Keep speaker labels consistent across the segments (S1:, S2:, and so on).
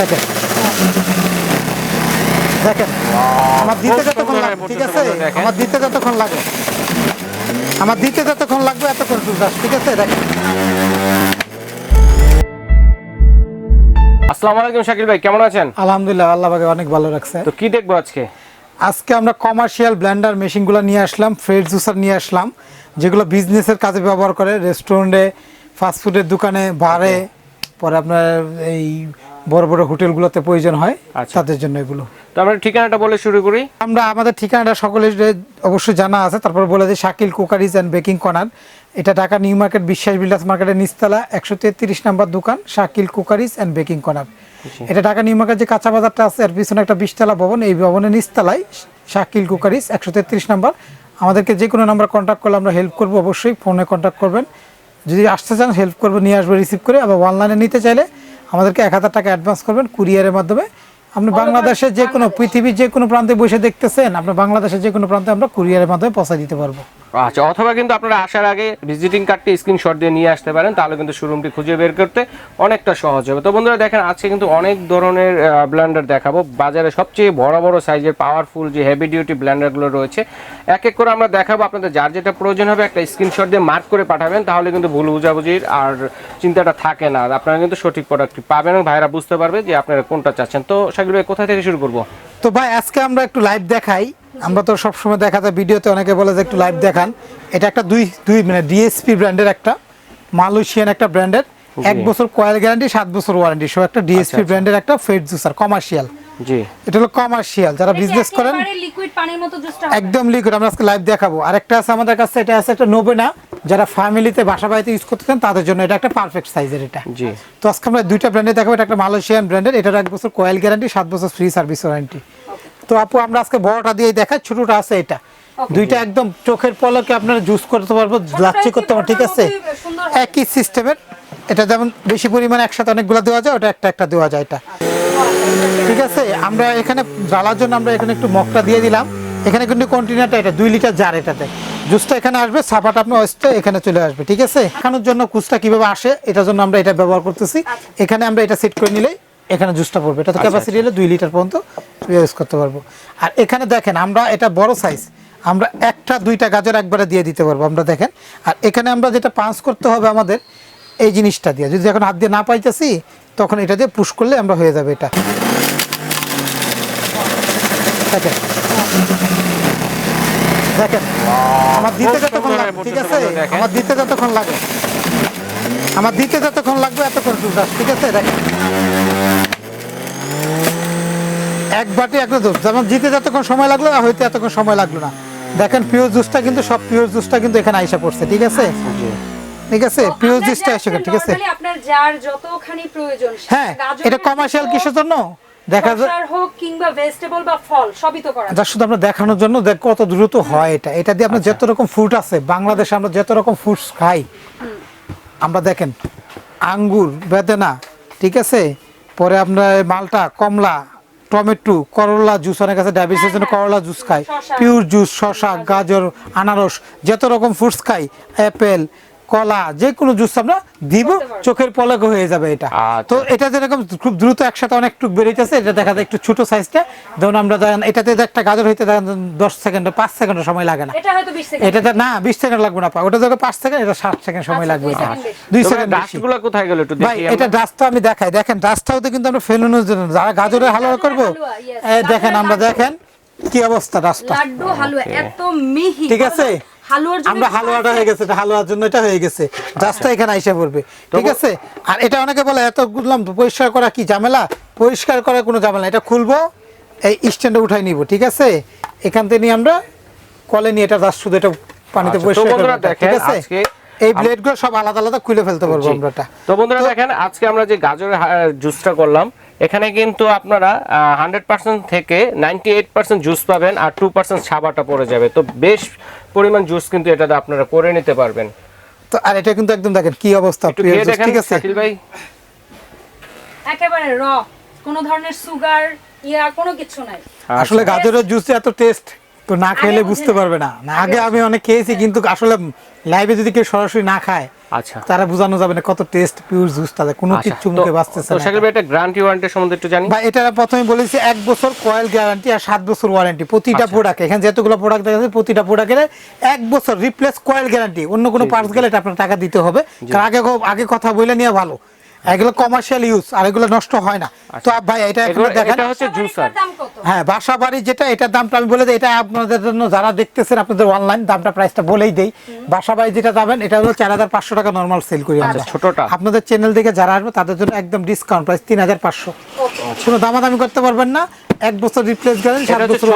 S1: দেখেন। দেখেন আমার দিতে যতক্ষণ লাগে ঠিক আছে? আমার দিতে যতক্ষণ লাগে আমার দিতে যতক্ষণ লাগবে এতক্ষণ দুধ ঠিক আছে? দেখেন।
S2: আসসালামু আলাইকুম শাকিল ভাই কেমন আছেন?
S1: আলহামদুলিল্লাহ আল্লাহ পাকে অনেক ভালো রাখছে।
S2: তো কি দেখব আজকে?
S1: আজকে আমরা কমার্শিয়াল মেশিনগুলো নিয়ে আসলাম ফ্রেড জুসার নিয়ে আসলাম যেগুলো বিজনেসের কাজে ব্যবহার করে রেস্টুরেন্টে ফাস্টফুডের দোকানে বারে পরে আপনার এই বড় বড় হোটেলগুলোতে প্রয়োজন হয়
S2: আচ্ছা।
S1: তাদের জন্য এগুলো।
S2: তো আমরা ঠিকানাটা বলে শুরু করি।
S1: আমরা আমাদের ঠিকানাটা সকলের অবশ্যই জানা আছে। তারপর বলে দিই Shakil cookeries and baking corner. এটা ঢাকা নিউ মার্কেট বিশ্বাস বিলাস মার্কেটের নিচতলা একশো তেত্রিশ নাম্বার দোকান Shakil cookeries and baking corner. এটা ঢাকা নিউ মার্কেট যে কাঁচা বাজারটা আছে এর পিছনে একটা বিশতলা ভবন এই ভবনের নিচতলায় শাকিল কুকারিজ একশো তেত্রিশ নাম্বার। আমাদেরকে যে কোনো নাম্বার কন্ট্যাক্ট করলে আমরা হেল্প করব অবশ্যই ফোনে কন্ট্যাক্ট করবেন। যদি আসতে চান হেল্প করব নিয়ে আসব রিসিভ করে আবার অনলাইনে নিতে চাইলে আমাদেরকে এক হাজার টাকা অ্যাডভান্স করবেন কুরিয়ারের মাধ্যমে। আপনি বাংলাদেশের যে কোনো, পৃথিবীর যে কোনো প্রান্তে বসে দেখতেছেন, আপনি বাংলাদেশের যে কোনো প্রান্তে আমরা কুরিয়ারের মাধ্যমে পৌঁছে দিতে পারব।
S2: আচ্ছা অথবা কিন্তু আপনারা আসার আগে ভিজিটিং কার্ডটি স্ক্রিনশট দিয়ে নিয়ে আসতে পারেন, তাহলে কিন্তু শোরুমটি খুঁজে বের করতে অনেকটা সহজ হবে। তো বন্ধুরা, দেখেন, আজকে কিন্তু অনেক ধরনের ব্ল্যান্ডার দেখাবো। বাজারে সবচেয়ে বড় বড় সাইজের পাওয়ারফুল যে হেভি ডিউটি ব্ল্যান্ডারগুলো রয়েছে, এক এক করে আমরা দেখাবো। আপনাদের যার যেটা প্রয়োজন হবে, একটা স্ক্রিনশট দিয়ে মার্ক করে পাঠাবেন, তাহলে কিন্তু ভুল বুঝাবুঝির আর চিন্তাটা থাকে না। আপনারা কিন্তু সঠিক প্রোডাক্টটি পাবেন এবং ভাইরা বুঝতে পারবে যে আপনারা কোনটা চাচ্ছেন। তো সেগুলো কোথা থেকে শুরু করব?
S1: তো ভাই আজকে আমরা একটু লাইভ দেখাই। আমরা তো সবসময় দেখা যায় ভিডিওতে অনেকে বলে যে একটু লাইভ দেখান। এটা একটা দুই দুই মানে ডিএসপি ব্র্যান্ডের একটা মালয়েশিয়ান একটা ব্র্যান্ডের এক বছর কয়েল গ্যারান্টি সাত বছর ওয়ারেন্টি সো একটা ডিএসপি ব্র্যান্ডের একটা ফেড জুসার কমার্শিয়াল
S2: জি।
S1: এটা হলো কমার্শিয়াল যারা বিজনেস করেন
S3: লিকুইড পানির মতো জুসটা
S1: একদম লিকুইড আমরা আজকে লাইভ দেখাবো। আরেকটা আছে আমাদের কাছে এটা আছে একটা নোবেনা যারা ফ্যামিলিতে বাসা বাড়িতে ইউজ করতে চান তাদের জন্য এটা একটা পারফেক্ট সাইজের এটা।
S2: জি।
S1: তো আজকে আমরা দুইটা ব্র্যান্ডে দেখাবো এটা একটা মালয়েশিয়ান ব্র্যান্ডের এটার এক বছর কয়েল গ্যারান্টি সাত বছর ফ্রি সার্ভিস ওয়ারেন্টি তো আপু আমরা আজকে বড়টা দিয়ে দেখাই ছোটটা আছে এটা। দুইটা একদম চোখের পলকে আপনারা জুস করতে পারব লাচ্ছি করতে পারব ঠিক আছে? একই সিস্টেমের এটা যেমন বেশি পরিমাণে একসাথে অনেকগুলো দেওয়া যায় ওটা একটা একটা দেওয়া যায় এটা। ঠিক আছে? আমরা এখানে জ্বালার জন্য আমরা এখানে একটু মগটা দিয়ে দিলাম। এখানে কিন্তু কন্টেনারটা এটা দুই লিটার জার এটাতে। জুসটা এখানে আসবে সাপাটা আপনার ওয়েস্টে এখানে চলে আসবে ঠিক আছে? এখানোর জন্য কুচটা কীভাবে আসে এটার জন্য আমরা এটা ব্যবহার করতেছি। এখানে আমরা এটা সেট করে নিলেই এখানে জুসটা পড়বে। এটা তো ক্যাপাসিটি হলে দুই লিটার পর্যন্ত ইউজ করতে পারব। আর এখানে দেখেন আমরা এটা বড় সাইজ আমরা একটা দুইটা গাজর একবারে দিয়ে দিতে পারব আমরা দেখেন। আর এখানে আমরা যেটা পাঁচ করতে হবে আমাদের এই জিনিসটা দিয়ে। যদি এখন হাত দিয়ে না পাইতেছি তখন এটা দিয়ে পুশ করলে আমরা হয়ে যাবে এটা। দেখেন। দেখেন আমার দিতে যতক্ষণ লাগে ঠিক আছে? আমার দিতে যতক্ষণ লাগে আমার দিতে যতক্ষণ লাগবে এতক্ষণ দুধ ঠিক আছে? দেখেন। এক বাটি এক দুধ যেমন দিতে যতক্ষণ সময় লাগল না হইতে এতক্ষণ সময় লাগল না। দেখেন পিওর জুসটা কিন্তু সব পিওর জুসটা কিন্তু এখানে আইসা পড়ছে ঠিক আছে? ঠিক আছে? পিওর জুসটা এসে ঠিক আছে?
S3: আপনার যার যতখানি প্রয়োজন
S1: হ্যাঁ এটা কমার্শিয়াল কিসের জন্য? দেখা যায়
S3: হোক কিংবা ভেজিটেবল বা ফল সবই তো করা
S1: শুধু আমরা দেখানোর জন্য দেখ কত দ্রুত হয় এটা। এটা দিয়ে আপনার যত রকম ফ্রুট আছে বাংলাদেশে আমরা যত রকম ফ্রুটস খাই আমরা দেখেন আঙ্গুর বেদেনা ঠিক আছে? পরে আপনার মালটা কমলা টমেটো করলা জুস অনেক আছে ডায়াবেটিসের জন্য করলা জুস খাই। পিওর জুস শসা গাজর আনারস যত রকম ফ্রুটস খাই অ্যাপেল কলা যে কোনো জুস আমরা দিব চোখের পলক হয়ে যাবে এটা।
S2: আচ্ছা।
S1: তো এটা যেরকম খুব দ্রুত একসাথে অনেকটুকু বেরিয়েছে এটা দেখা যায় একটু ছোট সাইজটা। যেমন আমরা দেখেন এটাতে একটা গাজর হইতে দেখেন দশ সেকেন্ড পাঁচ সেকেন্ড সময় লাগে না।
S3: এটা হয়তো 20 সেকেন্ড।
S1: এটাতে না বিশ সেকেন্ড লাগবে না ওটা দেখো পাঁচ সেকেন্ড এটা ষাট সেকেন্ড সময়
S3: আচ্ছা,
S1: লাগবে।
S3: দুই
S1: এটা
S3: সেকেন্ড
S1: দুই সেকেন্ড
S2: ডাস্টগুলো কোথায় গেল একটু
S1: ভাই এটা ডাস্টটা আমি দেখাই। দেখেন ডাস্টটাও তো কিন্তু আমরা ফেলানোর জন্য যারা গাজরের হালুয়া করব দেখেন আমরা দেখেন কি অবস্থা ডাস্টটা
S3: লাড্ডু হালুয়া এত মিহি।
S1: ঠিক আছে?
S3: হালুয়ার জন্য
S1: আমরা হালুয়াটা হয়ে গেছে এটা হালুয়ার জন্য এটা হয়ে গেছে। ডাস্টটা এখানে আইসা পড়বে ঠিক আছে? আর এটা অনেকে বলে এত বুঝলাম পরিষ্কার করা কি ঝামেলা? পরিষ্কার করার কোনো ঝামেলা এটা খুলবো এই স্ট্যান্ডে উঠাই নিব ঠিক আছে? এখান থেকে নিয়ে আমরা কলে নিয়ে এটা জাস্ট শুধু এটা পানিতে
S2: আচ্ছা,
S1: পরিষ্কার
S2: বন্ধুরা
S1: করব এটা, ঠিক আছে? এই ব্লেডগুলো সব আলাদা আলাদা খুলে ফেলতে পারব আমরা
S2: তো বন্ধুরা দেখেন আজকে আমরা যে গাজরের জুসটা করলাম এখানে কিন্তু আপনারা হান্ড্রেড পার্সেন্ট থেকে নাইনটি এইট পার্সেন্ট জুস পাবেন আর টু পার্সেন্ট সাবাটা পড়ে যাবে। তো বেশ পরিমাণ জুস কিন্তু এটাতে আপনারা করে নিতে পারবেন।
S1: তো আর এটা কিন্তু একদম দেখেন কি অবস্থা ঠিক আছে?
S2: শাকিল ভাই।
S3: একেবারে র কোনো ধরনের সুগার ইয়া কোনো কিছু নাই।
S1: আসলে
S2: আচ্ছা।
S1: গাজরের জুসে এত টেস্ট তো না খেলে বুঝতে পারবে না। না, আগে আমি অনেক খেয়েছি কিন্তু আসলে লাইভে যদি কেউ সরাসরি না খায়
S2: আচ্ছা।
S1: তারা বোঝানো যাবে না কত টেস্ট পিওর জুস তাদের কোনো
S2: আচ্ছা,
S1: কিছু মুখে বাঁচতেছে
S2: তো এটা। গ্যারান্টি ওয়ারেন্টি সম্বন্ধে একটু জানি
S1: বা এটা প্রথমে বলেছি এক বছর কয়েল গ্যারান্টি আর সাত বছর ওয়ারেন্টি প্রতিটা
S2: আচ্ছা।
S1: প্রোডাক্ট এখানে যেতগুলো প্রোডাক্ট দেখা যাচ্ছে প্রতিটা প্রোডাক্টের এক বছর রিপ্লেস কয়েল গ্যারান্টি অন্য কোনো পার্টস গেলে এটা আপনার টাকা দিতে হবে। কারণ আগে আগে কথা বলে নিয়ে ভালো। এগুলো কমার্শিয়াল ইউজ আর এগুলো নষ্ট হয় না। তো ভাই এটা এখানে দেখেন।
S2: এটা হচ্ছে জুসার
S1: হ্যাঁ বাসা বাড়ি যেটা এটার দামটা আমি বলে দিই এটা আপনাদের জন্য যারা দেখতেছেন আপনাদের অনলাইন দামটা প্রাইসটা বলেই দেই। বাসা বাড়ি যেটা যাবেন এটা হলো চার হাজার পাঁচশো টাকা নর্মাল সেল করি আমরা।
S2: আচ্ছা, ছোটটা?
S1: আপনাদের চ্যানেল থেকে যারা আসবে তাদের জন্য একদম ডিসকাউন্ট প্রাইস তিন হাজার পাঁচশো। কোনো দামাদামি করতে পারবেন না। এক বছর রিপ্লেস গ্যারেন্টি সাত বছর।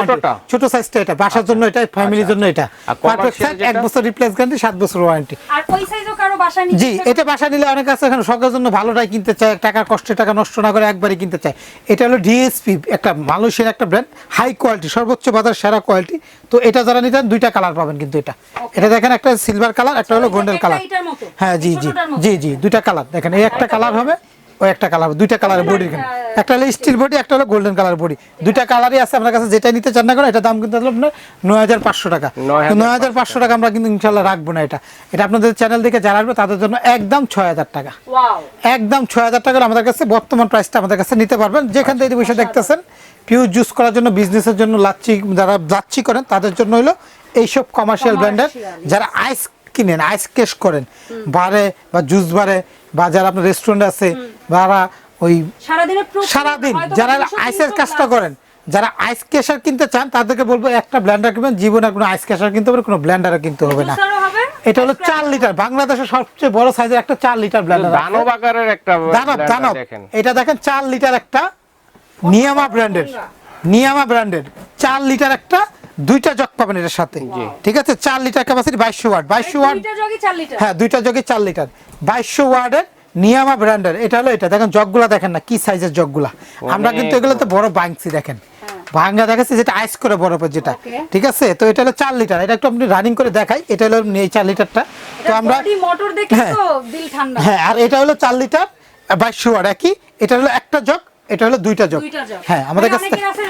S1: ছোট সাইজটা এটা বাসার জন্য এটা ফ্যামিলির জন্য এটা।
S2: আর
S1: পারফেক্ট সাইজ এক বছর রিপ্লেস গ্যারেন্টি সাত বছর ওয়ারেন্টি
S3: আর ওই সাইজও কারও বাসায় নিতে
S1: জি এটা বাসা নিলে অনেক আছে এখানে শখের জন্য ভালোটাই কিনতে চায় টাকার কষ্টে টাকা নষ্ট না করে একবারই কিনতে চায়। এটা হলো ডিএসপি একটা মালয়েশিয়ার একটা ব্র্যান্ড হাই কোয়ালিটি সর্বোচ্চ বাজার সেরা কোয়ালিটি তো এটা যারা নিতেন দুইটা কালার পাবেন কিন্তু এটা। এটা দেখেন একটা সিলভার কালার একটা হলো গোল্ডেন কালার হ্যাঁ জি জি। জি জি দুইটা কালার দেখেন এই একটা কালার হবে। ওই একটা কালার দুইটা কালারের বডি এখানে। একটা হলো স্টিল বডি একটা হলো গোল্ডেন কালার বডি দুইটা কালারই আছে আপনার কাছে যেটা নিতে চান না করে এটা দাম কিন্তু হলো আপনার নয় হাজার পাঁচশো টাকা।
S2: 9,500
S1: নয় হাজার পাঁচশো টাকা আমরা কিন্তু ইনশাল্লাহ রাখব না এটা। এটা আপনাদের চ্যানেল থেকে যারা আসবে তাদের জন্য একদম ছয় হাজার টাকা।
S3: ওয়াও।
S1: একদম ছয় হাজার টাকা আমাদের কাছে বর্তমান প্রাইসটা আমাদের কাছে নিতে পারবেন। যেখান থেকে বসে দেখতেছেন পিউর জুস করার জন্য বিজনেসের জন্য লাচ্ছি যারা লাচ্ছি করেন তাদের জন্য হলো এইসব কমার্শিয়াল ব্র্যান্ডের যারা আইস কিনেন আইস কেস করেন বারে বা জুস বারে বা যারা আপনার রেস্টুরেন্ট আছে যারা ওই
S3: সারাদিন
S1: যারা আইসের কাজটা করেন যারা আইস কেশার কিনতে চান তাদেরকে বলব একটা ব্ল্যান্ডার কিনবেন জীবনে কোনো আইস কেশার কিনতে হবে কোনো ব্ল্যান্ডারও কিনতে হবে না? এটা হলো চার লিটার বাংলাদেশের সবচেয়ে বড় সাইজের একটা চার লিটার ব্ল্যান্ডার
S2: দানব আকারের একটা
S1: দানব দানব এটা দেখেন চার লিটার একটা নিয়ামা ব্র্যান্ডের নিয়ামা ব্র্যান্ডের চার লিটার একটা দুইটা জগ পাবেন এটার সাথে। ঠিক আছে? চার লিটার ক্যাপাসিটি বাইশশো ওয়াট। বাইশশো ওয়াট
S3: দুইটা জগে 4 লিটার।
S1: হ্যাঁ দুইটা জগে চার লিটার। বাইশশো ওয়ার্ডের নিয়ামা ব্র্যান্ডের এটা হলো এটা। দেখেন জগগুলা দেখেন না কি সাইজের জগগুলা। আমরা কিন্তু এগুলোতে বড় বাংছি দেখেন। ভাঙ্গা দেখাচ্ছি যেটা আইস করে বরফের যেটা। ঠিক আছে? তো এটা হলো চার লিটার। এটা একটু আপনি রানিং করে দেখাই। এটা হলো এই চার লিটারটা। তো আমরা
S3: মোটর দেখে
S1: হ্যাঁ।
S3: তো
S1: হ্যাঁ আর এটা হলো চার লিটার বাইশশো ওয়াট। একই? এটা হলো একটা জগ এটা হলো দুইটা জগ। হ্যাঁ আমাদের
S3: মানে
S1: কাছে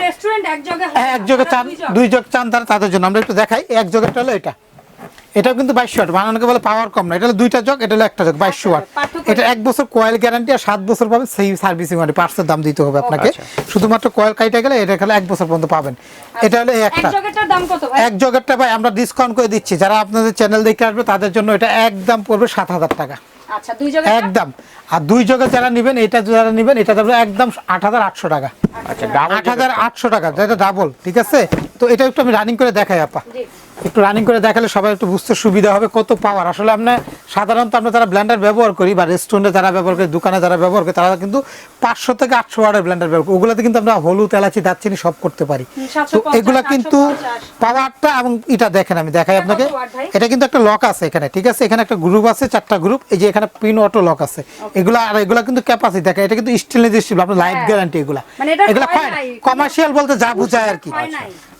S3: এক জগে
S1: চান
S3: দুই জগ।
S1: চান তারা তাদের জন্য। আমরা একটু দেখাই এক জগেরটা হলো এটা। এটাও কিন্তু বাইশশো ওয়াট বানানোকে বলে পাওয়ার কম না। এটা হলো দুইটা জগ এটা হলো একটা জগ বাইশশো ওয়াট এটা এক বছর কয়েল গ্যারান্টি আর সাত বছর পাবেন সেই সার্ভিসিং মানে পার্টসের দাম দিতে হবে আপনাকে।
S2: আচ্ছা।
S1: শুধুমাত্র কয়েল কাইটা গেলে এটা খেলে এক বছর পর্যন্ত পাবেন। এটা হলো একটা।
S3: জগেরটার দাম কত ভাই?
S1: এক জগেরটা ভাই আমরা ডিসকাউন্ট করে দিচ্ছি। যারা আপনাদের চ্যানেল দেখে আসবে তাদের জন্য এটা একদম পড়বে সাত হাজার টাকা।
S3: আচ্ছা দুই জগের
S1: একদম। আর দুই জগে যারা নেবেন এটা যারা নেবেন এটা দেবে একদম আট হাজার আটশো টাকা।
S2: আচ্ছা। ডাবল
S1: আট হাজার আটশো টাকা যেটা ডাবল ঠিক আছে? তো এটা একটু আমি রানিং করে দেখাই আপা।
S3: জি।
S1: একটু রানিং করে দেখালে সবাই একটু বুঝতে সুবিধা হবে কত পাওয়ার আসলে আমরা সাধারণত আমরা যারা ব্লেন্ডার ব্যবহার করি বা রেস্টুরেন্টে যারা ব্যবহার করি দোকানে যারা ব্যবহার করি তারা কিন্তু পাঁচশো থেকে আটশো ওয়ার্ডের ব্লেন্ডার ব্যবহার করি। ওগুলোতে কিন্তু আমরা হলুদ এলাচি দারচিনি সব করতে পারি। তো এগুলা কিন্তু পাওয়ারটা এবং এটা দেখেন আমি দেখাই আপনাকে? এটা কিন্তু একটা লক আছে এখানে ঠিক আছে? এখানে একটা গ্রুপ আছে চারটা গ্রুপ এই যে এখানে পিন অটো লক আছে। এগুলা আর এগুলা কিন্তু ক্যাপাসিটি দেখেন এটা কিন্তু স্টেনলেস স্টিল আপনার লাইফ। গ্যারান্টি এগুলা। এগুলা কমার্শিয়াল বলতে যা বোঝায় আর কি।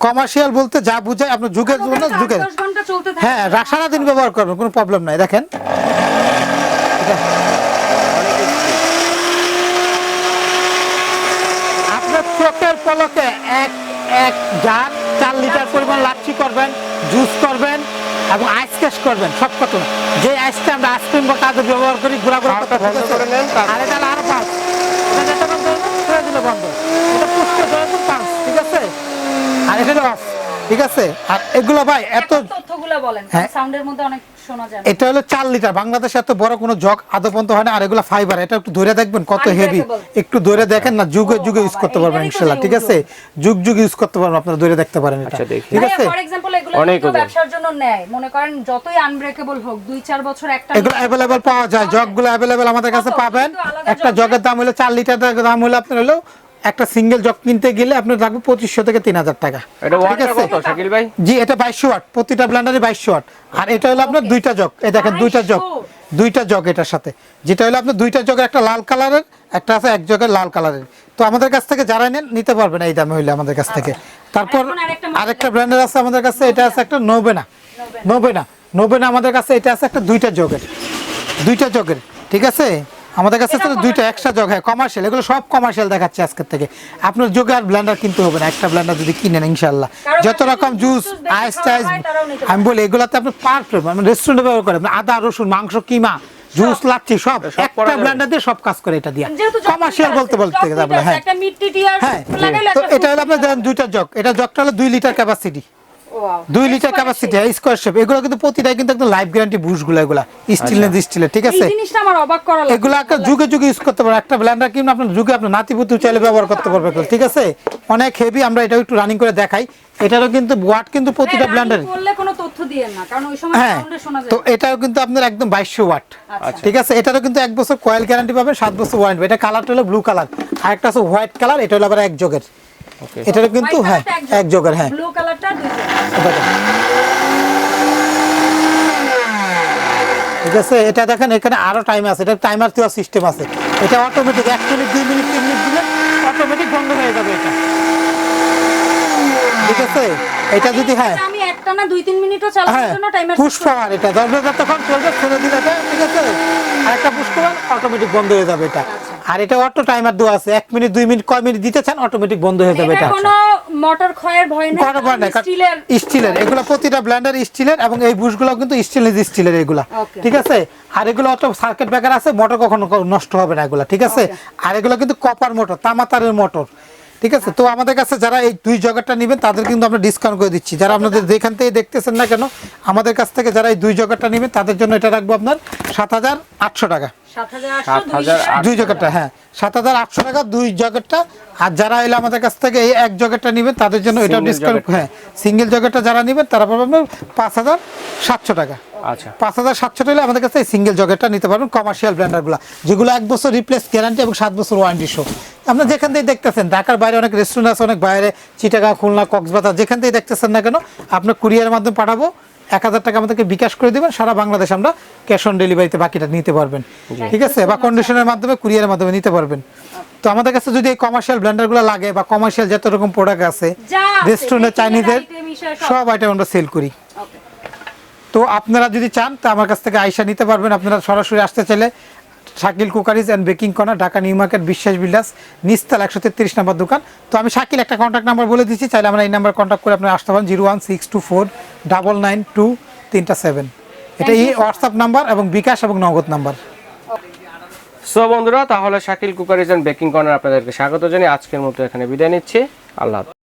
S1: কমার্শিয়াল বলতে যা বোঝায় আপনার যুগের জন্য
S3: চলতে থাকে।
S1: হ্যাঁ সারাদিন ব্যবহার করবেন কোনো প্রবলেম নাই দেখেন। আপনার চোখের পলকে এক এক জার চার লিটার পরিমাণ লাচ্ছি করবেন জুস করবেন এবং আইস ক্যাশ করবেন সব কত। যে আইসটা আমরা আইসক্রিম বা কাজে ব্যবহার করি করতে
S2: বন্ধ করে নেন,
S1: আর এটা আরও পাঁচ। এটা বন্ধ এটা ঠিক আছে? আর এটা ঠিক আছে? আর এগুলো ভাই এত
S3: তথ্যগুলো বলেন
S1: হ্যাঁ।
S3: সাউন্ডের মধ্যে অনেক শোনা যায়
S1: এটা হলো চার লিটার। বাংলাদেশে এত বড় কোনো জগ আদৌ পর্যন্ত হয় না আর এগুলো ফাইবার এটা একটু ধরে দেখবেন কত হেভি একটু ধরে দেখেন না যুগে যুগে ইউজ করতে পারবেন ইনশাল্লাহ ঠিক আছে? যুগ যুগ ইউজ করতে পারবেন আপনারা ধরে দেখতে পারেন এটা।
S2: আচ্ছা,
S1: ঠিক আছে?
S3: for example, এগুলো
S2: অনেক
S3: ব্যবসার জন্য নেয়। মনে করেন যতই আনব্রেকেবল হোক দুই চার বছর একটা
S1: এগুলো অ্যাভেলেবেল পাওয়া যায় জগগুলো অ্যাভেলেবেল আমাদের কাছে পাবেন। একটা জগের দাম হলো চার লিটার দাম হলো আপনার হলো একটা সিঙ্গেল জগ কিনতে গেলে আপনার লাগবে পঁচিশশো থেকে তিন হাজার টাকা। ঠিক আছে?
S2: কত শাকিল ভাই?
S1: জি এটা বাইশশো ওয়াট। প্রতিটা ব্ল্যান্ডারে বাইশশো ওয়াট। আর এটা হলো আপনার দুইটা জগ এই দেখেন দুইটা জগ দুইটা জগ এটার সাথে। যেটা হলো আপনার দুইটা জগের একটা লাল কালারের একটা আছে এক জগের লাল কালারের তো আমাদের কাছ থেকে যারা নেন নিতে পারবেন এই দামে হইলে আমাদের কাছ থেকে। তারপর
S3: আরেকটা
S1: ব্র্যান্ডের আছে। আমাদের কাছে এটা আছে একটা নোবেনা নোবেনা নোবেনা আমাদের কাছে এটা আছে একটা দুইটা জগের দুইটা জগের ঠিক আছে? আমাদের কাছে তো দুইটা এক্সট্রা জগ হ্যাঁ কমার্শিয়াল এগুলো সব কমার্শিয়াল দেখাচ্ছে আজকের থেকে। আপনার যোগে আর ব্লেন্ডার কিনতে হবে না একটা ব্লেন্ডার যদি কিনেন ইনশাল্লাহ যত রকম জুস আইস টাইস আমি বলি এগুলাতে আপনি পারফেক্ট মানে রেস্টুরেন্টে ব্যবহার করেন আদা রসুন মাংস কিমা জুস লাচ্ছি সব। একটা
S2: যাবে।
S1: ব্লেন্ডার দিয়ে সব কাজ করে এটা দিয়ে। কমার্শিয়াল বলতে বলতে
S3: আছে,
S1: হ্যাঁ।
S3: একটা মিড টিয়ার
S1: হ্যাঁ তো এটা হলো আপনার দেখেন দুইটা জগ এটা জগটা হলো দুই লিটার ক্যাপাসিটি. দুই লিটার ক্যাপাসিটি স্কোয়ার শেপ এগুলো কিন্তু প্রতিটাই কিন্তু একদম লাইফ গ্যারান্টি বুশগুলো এগুলা স্টিলের ঠিক
S3: আচ্ছা। এই
S1: আছে?
S3: জিনিসটা আমার অবাক করা লাগছে।
S1: এগুলো একটা যুগে যুগে ইউজ করতে পারবেন একটা আপনার যুগে আপনার নাতিপুতু চাইলে ব্যবহার করতে পারবে ঠিক আছে? অনেক হেভি আমরা এটা একটু রানিং করে দেখাই। এটারও কিন্তু ওয়াট কিন্তু প্রতিটা
S3: হ্যাঁ,
S1: ব্লেন্ডার
S3: running কোনো তথ্য দিয়েন না কারণ ওই সময়
S1: হ্যাঁ
S3: সাউন্ডে শোনা যায়।
S1: তো এটাও কিন্তু আপনার একদম বাইশশো ওয়াট
S3: আচ্ছা।
S1: ঠিক আছে? এটারও কিন্তু এক বছর কয়েল গ্যারান্টি পাবেন সাত বছর ওয়ারেন্টি এটা কালারটা হলো ব্লু কালার আর একটা আছে হোয়াইট কালার এটা হলো আবার এক যোগের।
S2: ওকে
S1: এটারও কিন্তু হ্যাঁ এক যোগের হ্যাঁ।
S3: ব্লু কালারটা।
S1: ঠিক আছে এটা দেখেন এখানে আরও টাইম আছে এটা টাইমার দেওয়ার সিস্টেম আছে। এটা অটোমেটিক এক মিনিট দুই মিনিট তিন মিনিট দিলে অটোমেটিক বন্ধ হয়ে যাবে এটা। ঠিক আছে? এটা যদি হ্যাঁ।
S3: আমি একটা না দুই তিন মিনিটও চালানোর
S1: হ্যাঁ
S3: জন্য টাইমার
S1: পুশ পাওয়ার এটা। দশ হাজার তখন চলবে ছেড়ে দিলে এটা, ঠিক আছে? আর একটা পুশ পাওয়ার অটোমেটিক বন্ধ হয়ে যাবে এটা। আর এটা অটো টাইমার দেওয়া আছে। এক মিনিট দুই মিনিট কয় মিনিট দিতে চান অটোমেটিক বন্ধ হয়ে যাবে
S3: এটা কোনো মোটর ক্ষয়ের ভয় নেই
S1: কোনো ভয় নাই,
S3: স্টিলের।
S1: স্টিলের এগুলো প্রতিটা ব্ল্যান্ডার স্টিলের এবং এই বুশগুলো কিন্তু স্টিলের স্টিলের এগুলা। ঠিক আছে? আর এগুলো অত সার্কিট ব্রেকার আছে মোটর কখনো নষ্ট হবে না এগুলা ঠিক আছে? আর এগুলো কিন্তু কপার মোটর তামাতারের মোটর ঠিক আছে? তো আমাদের কাছে যারা এই দুই জগৎটা নেবেন তাদের কিন্তু আমরা ডিসকাউন্ট করে দিচ্ছি। যারা আপনাদের যেখান থেকে দেখতেছেন না কেন আমাদের কাছ থেকে যারা এই দুই জগৎটা নেবেন তাদের জন্য এটা রাখব আপনার সাত হাজার আটশো টাকা। দুই হ্যাঁ। সাত হাজার আটশো টাকা দুই আর যারা এলে আমাদের কাছ থেকে এই এক নেবেন তাদের জন্য এটা ডিসকাউন্ট হ্যাঁ সিঙ্গেল যারা নেবেন তারা পাবেন পাঁচ হাজার সাতশো টাকা।
S2: আচ্ছা।
S1: পাঁচ হাজার সাতশো টাকা আমাদের কাছে এই সিঙ্গেল জগেটটা নিতে পারবেন কমার্শিয়াল ব্র্যান্ডারগুলো। যেগুলো এক বছর রিপ্লেস গ্যারান্টি এবং সাত বছর ওয়ারেন্টি শো আপনার যেখান থেকে দেখতেছেন ঢাকার বাইরে অনেক রেস্টুরেন্ট আছে অনেক বাইরে চিটাগা খুলনা কক্সবাজার যেখান থেকে দেখতেছেন না কেন আপনার কুরিয়ারের মাধ্যমে পাঠাবো। এক হাজার টাকা আমাদেরকে বিকাশ করে দেবেন সারা বাংলাদেশ আমরা ক্যাশ অন ডেলিভারিতে বাকিটা নিতে পারবেন। ঠিক আছে? বা কন্ডিশনের মাধ্যমে কুরিয়ারের মাধ্যমে নিতে পারবেন। তো আমাদের কাছে যদি এই কমার্শিয়াল ব্র্যান্ডারগুলো লাগে বা কমার্শিয়াল যত রকম প্রোডাক্ট আছে রেস্টুরেন্ট চাইনিজের
S3: সব।
S1: সব। আইটেম আমরা সেল করি। তো আপনারা যদি চান তো আমার কাছ থেকে আইসা নিতে পারবেন। আপনারা সরাসরি আসতে চাইলে Shakil cookeries and baking corner Dhaka new market Biswas builders নিস্তাল একশো তেত্রিশ নাম্বার দোকান। তো আমি শাকিল একটা কন্ট্যাক্ট নাম্বার বলে দিচ্ছি চাইলে আমরা এই নাম্বার কন্ট্যাক্ট করে আপনারা আসতে পারেন zero one six two four double nine two তিনটা সেভেন। এটা এই হোয়াটসঅ্যাপ নাম্বার এবং বিকাশ এবং নগদ নাম্বার
S2: সো বন্ধুরা তাহলে Shakil cookeries and baking corner আপনাদেরকে স্বাগত জানিয়ে আজকের মতো এখানে বিদায় নিচ্ছি। আল্লাহ হাফেজ।